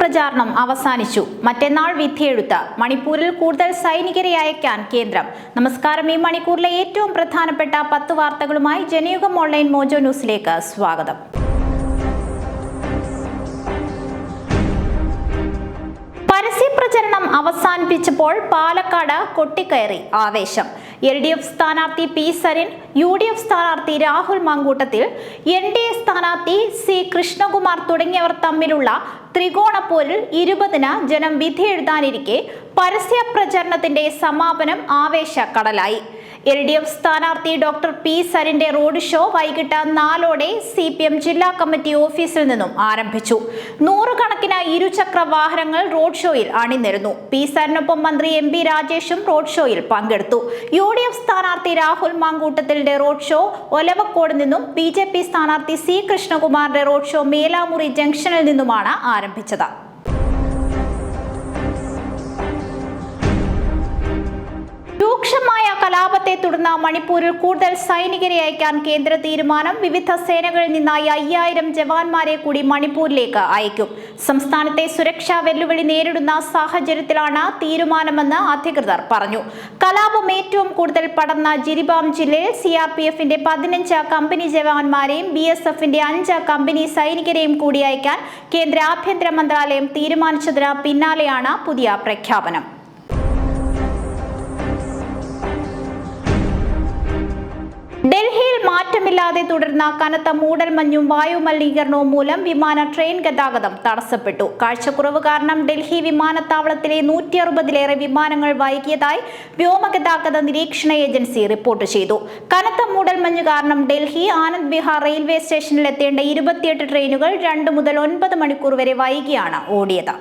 പരസ്യപ്രചാരണം അവസാനിച്ചു. മറ്റന്നാൾ വിധിയെഴുത്ത്. മണിപ്പൂരിൽ കൂടുതൽ സൈനികരെ അയക്കാൻ കേന്ദ്രം. നമസ്കാരം. ഈ മണിക്കൂറിലെ ഏറ്റവും പ്രധാനപ്പെട്ട പത്ത് വാർത്തകളുമായി ജനയുഗം ഓൺലൈൻ മോജോ ന്യൂസിലേക്ക് സ്വാഗതം. അവസാനിപ്പിച്ചപ്പോൾ പാലക്കാട് കൊട്ടിക്കയറി. ആവേശം. എൽ ഡി എഫ് സ്ഥാനാർത്ഥി P Sarin U D F സ്ഥാനാർത്ഥി Rahul Mamkootathil N D A സ്ഥാനാർത്ഥി സി കൃഷ്ണകുമാർ തുടങ്ങിയവർ തമ്മിലുള്ള ത്രികോണ പോരിൽ ഇരുപതിന് ജനം വിധി എഴുതാനിരിക്കെ പരസ്യ പ്രചരണത്തിന്റെ സമാപനം ആവേശക്കടലായി. എൽ ഡി എഫ് സ്ഥാനാർത്ഥി ഡോക്ടർ പി സരിന്റെ റോഡ് ഷോ വൈകിട്ട് നാലോടെ സി പി എം ജില്ലാ കമ്മിറ്റി ഓഫീസിൽ നിന്നും ആരംഭിച്ചു. നൂറുകണക്കിന് ഇരുചക്ര വാഹനങ്ങൾ റോഡ് ഷോയിൽ അണിനിരുന്നു. പി സരിനൊപ്പം മന്ത്രി എം രാജേഷും റോഡ് ഷോയിൽ പങ്കെടുത്തു. യു ഡി എഫ് സ്ഥാനാർത്ഥി രാഹുൽ മാങ്കൂട്ടത്തിലെ റോഡ് ഷോ ഒലവക്കോട് നിന്നും ബി ജെ പി സ്ഥാനാർത്ഥി സി കൃഷ്ണകുമാറിന്റെ റോഡ് ഷോ മേലാമുറി ജംഗ്ഷനിൽ നിന്നുമാണ് ആരംഭിച്ചത്. കലാപത്തെ തുടർന്ന് മണിപ്പൂരിൽ കൂടുതൽ സൈനികരെ അയക്കാൻ കേന്ദ്ര തീരുമാനം. വിവിധ സേനകളിൽ നിന്നായി അയ്യായിരം ജവാന്മാരെ കൂടി മണിപ്പൂരിലേക്ക് അയക്കും. സംസ്ഥാനത്തെ സുരക്ഷാ വെല്ലുവിളി നേരിടുന്ന സാഹചര്യത്തിലാണ് തീരുമാനമെന്ന് അധികൃതർ പറഞ്ഞു. കലാപം ഏറ്റവും കൂടുതൽ പടർന്ന ജിരിബാം ജില്ലയിൽ സി ആർ പി എഫിന്റെ പതിനഞ്ച് കമ്പനി ജവാന്മാരെയും ബി എസ് എഫിന്റെ അഞ്ച് കമ്പനി സൈനികരെയും കൂടി അയക്കാൻ കേന്ദ്ര ആഭ്യന്തര മന്ത്രാലയം തീരുമാനിച്ചതിന് പിന്നാലെയാണ് പുതിയ പ്രഖ്യാപനം. ഡൽഹിയിൽ മാറ്റമില്ലാതെ തുടർന്ന കനത്ത മൂടൽമഞ്ഞും വായുമലിനീകരണവും മൂലം വിമാന ട്രെയിൻ ഗതാഗതം തടസ്സപ്പെട്ടു. കാഴ്ചക്കുറവ് കാരണം ഡൽഹി വിമാനത്താവളത്തിലെ നൂറ്റി അറുപതിലേറെ വിമാനങ്ങൾ വൈകിയതായി വ്യോമഗതാഗത നിരീക്ഷണ ഏജൻസി റിപ്പോർട്ട് ചെയ്തു. കനത്ത മൂടൽമഞ്ഞ് കാരണം ഡൽഹി ആനന്ദ് വിഹാർ റെയിൽവേ സ്റ്റേഷനിൽ എത്തേണ്ട ഇരുപത്തിയെട്ട് ട്രെയിനുകൾ രണ്ട് മുതൽ ഒൻപത് മണിക്കൂർ വരെ വൈകിയാണ് ഓടിയത്.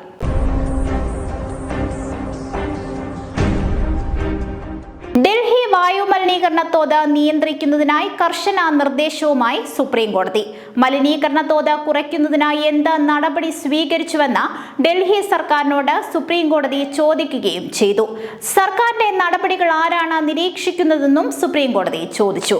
മലിനീകരണ തോത് നിയന്ത്രിക്കുന്നതിനായി കർശന നിർദ്ദേശവുമായി സുപ്രീം കോടതി മലിനീകരണ തോത് കുറയ്ക്കുന്നതിനായി എന്ത് നടപടി സ്വീകരിച്ചുവെന്ന് ഡൽഹി സർക്കാരിനോട് സുപ്രീം കോടതി ചോദിക്കുകയും ചെയ്തു. സർക്കാരിന്റെ നടപടികൾ ആരാണ് നിരീക്ഷിക്കുന്നതെന്നും സുപ്രീം കോടതി ചോദിച്ചു.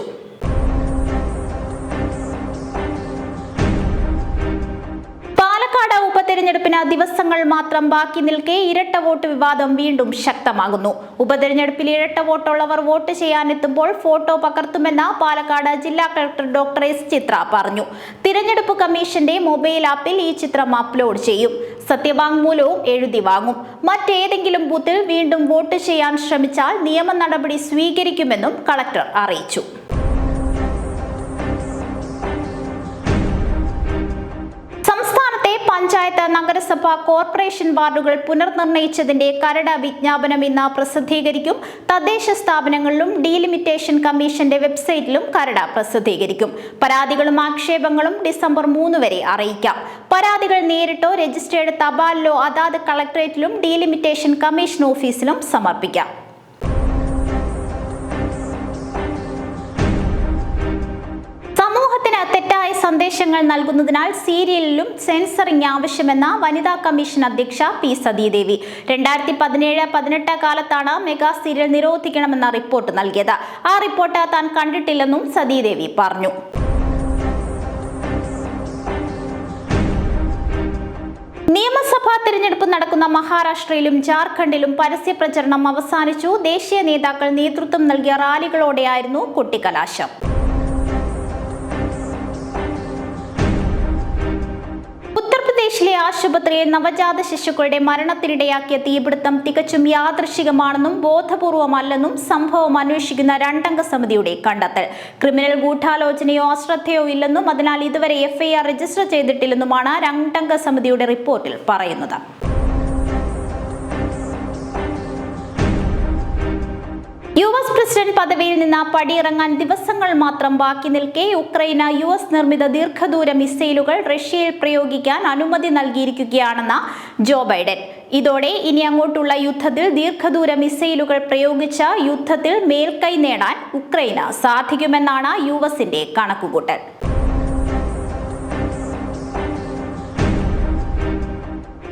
ഉപതെരഞ്ഞെടുപ്പിന് ദിവസങ്ങൾ മാത്രം ബാക്കി നിൽക്കെ ഇരട്ട വോട്ട് വിവാദം വീണ്ടും ശക്തമാകുന്നു. ഉപതെരഞ്ഞെടുപ്പിൽ ഇരട്ട വോട്ടുള്ളവർ വോട്ട് ചെയ്യാനെത്തുമ്പോൾ ഫോട്ടോ പകർത്തുമെന്ന് പാലക്കാട് ജില്ലാ കളക്ടർ ഡോക്ടർ എസ് ചിത്ര പറഞ്ഞു. തിരഞ്ഞെടുപ്പ് കമ്മീഷന്റെ മൊബൈൽ ആപ്പിൽ ഈ ചിത്രം അപ്ലോഡ് ചെയ്യും. സത്യവാങ്മൂലവും എഴുതി വാങ്ങും. മറ്റേതെങ്കിലും ബൂത്തിൽ വീണ്ടും വോട്ട് ചെയ്യാൻ ശ്രമിച്ചാൽ നിയമ നടപടി സ്വീകരിക്കുമെന്നും കളക്ടർ അറിയിച്ചു. പഞ്ചായത്ത് നഗരസഭ കോർപ്പറേഷൻ വാർഡുകൾ പുനർനിർണയിച്ചതിന്റെ കരട് വിജ്ഞാപനം ഇന്ന് പ്രസിദ്ധീകരിക്കും. തദ്ദേശ സ്ഥാപനങ്ങളിലും ഡീലിമിറ്റേഷൻ കമ്മീഷന്റെ വെബ്സൈറ്റിലും കരട് പ്രസിദ്ധീകരിക്കും. പരാതികളും ആക്ഷേപങ്ങളും ഡിസംബർ മൂന്ന് വരെ അറിയിക്കാം. പരാതികൾ നേരിട്ടോ രജിസ്റ്റേർഡ് തപാലിലോ അതാത് കളക്ടറേറ്റിലും ഡീലിമിറ്റേഷൻ കമ്മീഷൻ ഓഫീസിലും സമർപ്പിക്കാം. സന്ദേശങ്ങൾ നൽകുന്നതിനാൽ സീരിയലിലും സെൻസറിങ് ആവശ്യമെന്ന വനിതാ കമ്മീഷൻ അധ്യക്ഷ പി സതീദേവി. രണ്ടായിരത്തി പതിനേഴ് പതിനെട്ട് കാലത്താണ് മെഗാ സീരിയൽ നിരോധിക്കണമെന്ന റിപ്പോർട്ട് നൽകിയത്. ആ റിപ്പോർട്ട് താൻ കണ്ടിട്ടില്ലെന്നും സതീദേവി പറഞ്ഞു. നിയമസഭാ തെരഞ്ഞെടുപ്പ് നടക്കുന്ന മഹാരാഷ്ട്രയിലും ജാർഖണ്ഡിലും പരസ്യ പ്രചരണം അവസാനിച്ചു. ദേശീയ നേതാക്കൾ നേതൃത്വം നൽകിയ റാലികളോടെയായിരുന്നു കൊട്ടിക്കലാശം. ആശുപത്രിയിൽ നവജാത ശിശുക്കളുടെ മരണത്തിനിടയാക്കിയ തീപിടുത്തം തികച്ചും യാദൃശികമാണെന്നും ബോധപൂർവമല്ലെന്നും സംഭവം അന്വേഷിക്കുന്ന രണ്ടംഗ സമിതിയുടെ കണ്ടെത്തൽ. ക്രിമിനൽ ഗൂഢാലോചനയോ അശ്രദ്ധയോ ഇല്ലെന്നും അതിനാൽ ഇതുവരെ എഫ്ഐആർ രജിസ്റ്റർ ചെയ്തിട്ടില്ലെന്നുമാണ് രണ്ടംഗ സമിതിയുടെ റിപ്പോർട്ടിൽ പറയുന്നത്. യു എസ് പ്രസിഡന്റ് പദവിയിൽ നിന്ന് പടിയിറങ്ങാൻ ദിവസങ്ങൾ മാത്രം ബാക്കി നിൽക്കെ ഉക്രൈന് യു എസ് നിർമ്മിത ദീർഘദൂര മിസൈലുകൾ റഷ്യയിൽ പ്രയോഗിക്കാൻ അനുമതി നൽകിയിരിക്കുകയാണെന്ന ജോ ബൈഡൻ. ഇതോടെ ഇനി അങ്ങോട്ടുള്ള യുദ്ധത്തിൽ ദീർഘദൂര മിസൈലുകൾ പ്രയോഗിച്ച യുദ്ധത്തിൽ മേൽക്കൈ നേടാൻ ഉക്രൈന സാധിക്കുമെന്നാണ് യു എസിന്റെ കണക്കുകൂട്ടൽ.